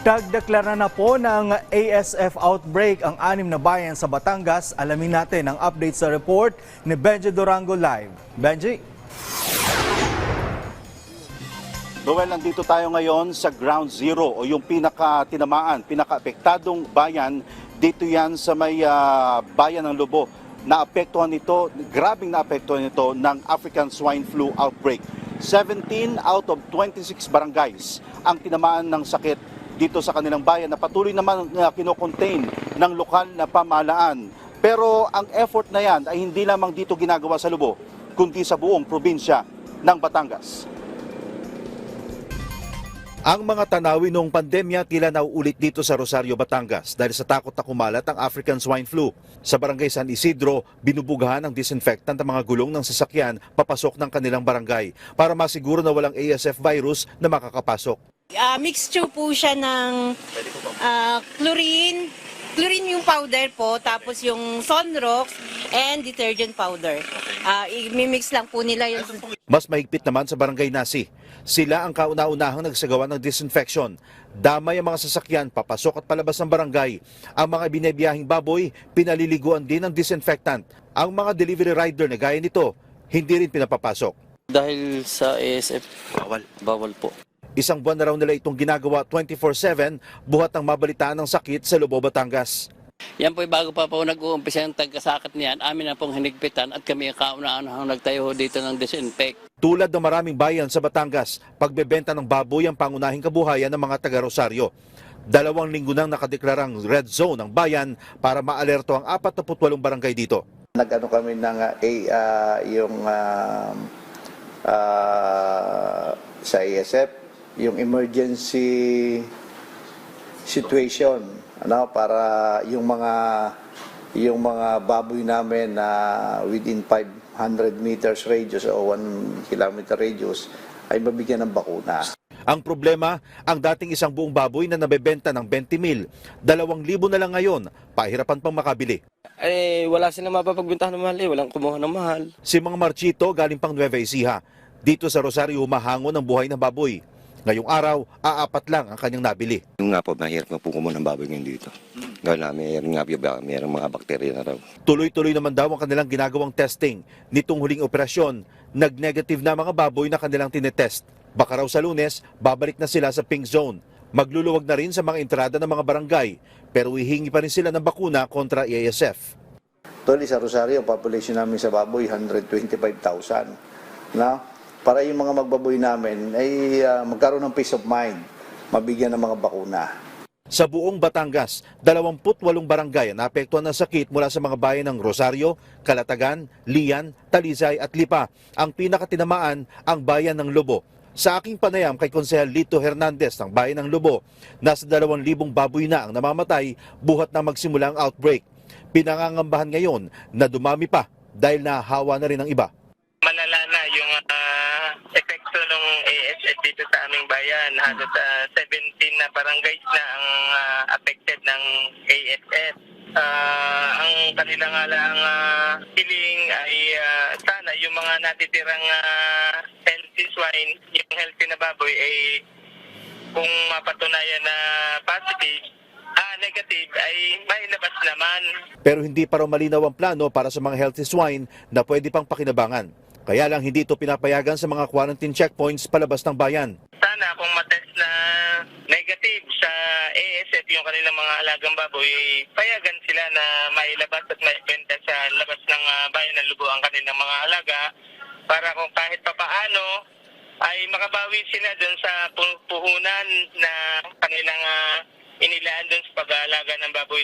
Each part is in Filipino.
Nagdeklara na po ng ASF outbreak ang anim na bayan sa Batangas. Alamin natin ang update sa report ni Benji Durango Live. Benji? Noel, nandito tayo ngayon sa ground zero o yung pinaka-tinamaan, pinaka-apektadong bayan. Dito yan sa may ah, bayan ng Lobo. Naapektuhan ito, grabing naapektuhan ito ng African swine flu outbreak. 17 out of 26 barangays ang tinamaan ng sakit dito sa kanilang bayan na patuloy naman na kinocontain ng lokal na pamahalaan. Pero ang effort na yan ay hindi lamang dito ginagawa sa Lobo, kundi sa buong probinsya ng Batangas. Ang mga tanawin noong pandemya tila nauulit dito sa Rosario, Batangas dahil sa takot na kumalat ang African swine flu. Sa barangay San Isidro, binubugahan ng disinfectant ang mga gulong ng sasakyan papasok ng kanilang barangay para masiguro na walang ASF virus na makakapasok. Ah, mixture po siya ng ah, chlorine, chlorine yung powder po, tapos yung Sonrox and detergent powder. Ah, i-mix lang po nila yung Mas mahigpit naman sa barangay Nasi. Sila ang kauna-unahang nagsagawa ng disinfection. Damay ang mga sasakyan papasok at palabas ng barangay. Ang mga binibiyahing baboy, pinaliliguan din ng disinfectant. Ang mga delivery rider na gaya nito, hindi rin pinapapasok. Dahil sa ASF, bawal. Bawal po. Isang buwan na raw nila itong ginagawa 24-7 buhat ng mabalitaan ng sakit sa Lobo, Batangas. Yan po bago pa po nag-uumpisa yung tagkasakit niyan, amin na pong hinigpitan at kami ang kauna-unahang nagtayo dito ng disinfect. Tulad ng maraming bayan sa Batangas, pagbebenta ng baboy ang pangunahing kabuhayan ng mga taga-Rosario. Dalawang linggo nang nakadeklarang red zone ang bayan para maalerto ang 48 barangay dito. Nag-ano kami ng A, ah, yung ah, ah, sa ASF, yung emergency situation, ano, para yung mga yung mga baboy namin na within 500 meters radius o 1 kilometer radius ay mabigyan ng bakuna. Ang problema, ang dating isang buong baboy na nabebenta ng 20 mil, 2,000 na lang ngayon, pahirapan pang makabili. Eh, wala silang mapapagbentahan ng mahal eh. Walang kumuha ng mahal. Si Mang Marchito galing pang Nueva Ecija. Dito sa Rosario humahangon ang buhay ng baboy. Ngayong araw, aapat lang ang kanyang nabili. Yung nga po, mahirap nga po kumuha ng baboy ngayon dito. Dahil na mayroon nga po, mayroong mga bakterya na raw. Tuloy-tuloy naman daw ang kanilang ginagawang testing. Nitong huling operasyon, nag-negative na mga baboy na kanilang tinetest. Baka raw sa lunes, babalik na sila sa pink zone. Magluluwag na rin sa mga entrada ng mga barangay, pero hihingi pa rin sila ng bakuna kontra ASF. Actually, sa Rosario, ang population namin sa baboy, 125,000. Na? Para yung mga magbaboy namin ay ah, magkaroon ng peace of mind, mabigyan ng mga bakuna. Sa buong Batangas, 28 barangay ang naapektuhan ng sakit mula sa mga bayan ng Rosario, Calatagan, Lian, Talisay at Lipa. Ang pinakatinamaan ang bayan ng Lobo. Sa aking panayam kay Konsehal Lito Hernandez ng bayan ng Lobo, nasa 2,000 baboy na ang namamatay buhat na magsimula ang outbreak. Pinangangambahan ngayon na dumami pa dahil nahawa na rin ang iba. malala na yung ah, epekto ASF dito sa aming bayan. Halos ah, 17 na barangays na ang ah, affected ng ASF. Ah, ang kanila nga lang ah, hiling ay ah, sana yung mga natitirang ah, healthy swine, yung healthy na baboy ay kung mapatunayan na positive, ah, negative ay mailabas naman. Pero hindi pa raw malinaw ang plano para sa mga healthy swine na pwede pang pakinabangan. Kaya lang hindi ito pinapayagan sa mga quarantine checkpoints palabas ng bayan. sana kung matest na negative sa ASF yung kanilang mga alagang baboy, payagan sila na mailabas at maibenta sa labas ng ah, bayan ng Lubo ang kanilang mga alaga para kung kahit papaano ay makabawi sila dun sa pu- puhunan na kanilang ah, inilaan dun sa pag-aalaga ng baboy.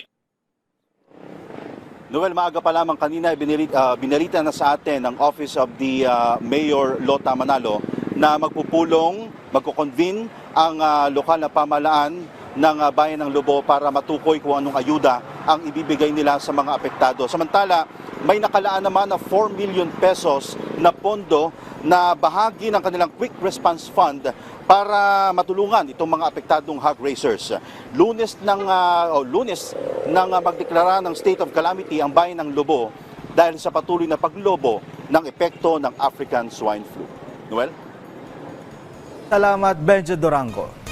Noel, maaga pa lamang kanina binirit, ah, binalita na sa atin ng Office of the ah, Mayor Lota Manalo na magpupulong, magkukonvene ang ah, lokal na pamalaan ng ah, bayan ng Lobo para matukoy kung anong ayuda ang ibibigay nila sa mga apektado. Samantala, may nakalaan naman na 4 million pesos na pondo na bahagi ng kanilang Quick Response Fund para matulungan itong mga apektadong hog raisers. Lunes ng ah, o lunes nang ah, magdeklara ng state of calamity ang bayan ng Lobo dahil sa patuloy na paglobo ng epekto ng African swine flu. Noel? Salamat, Benji Durango.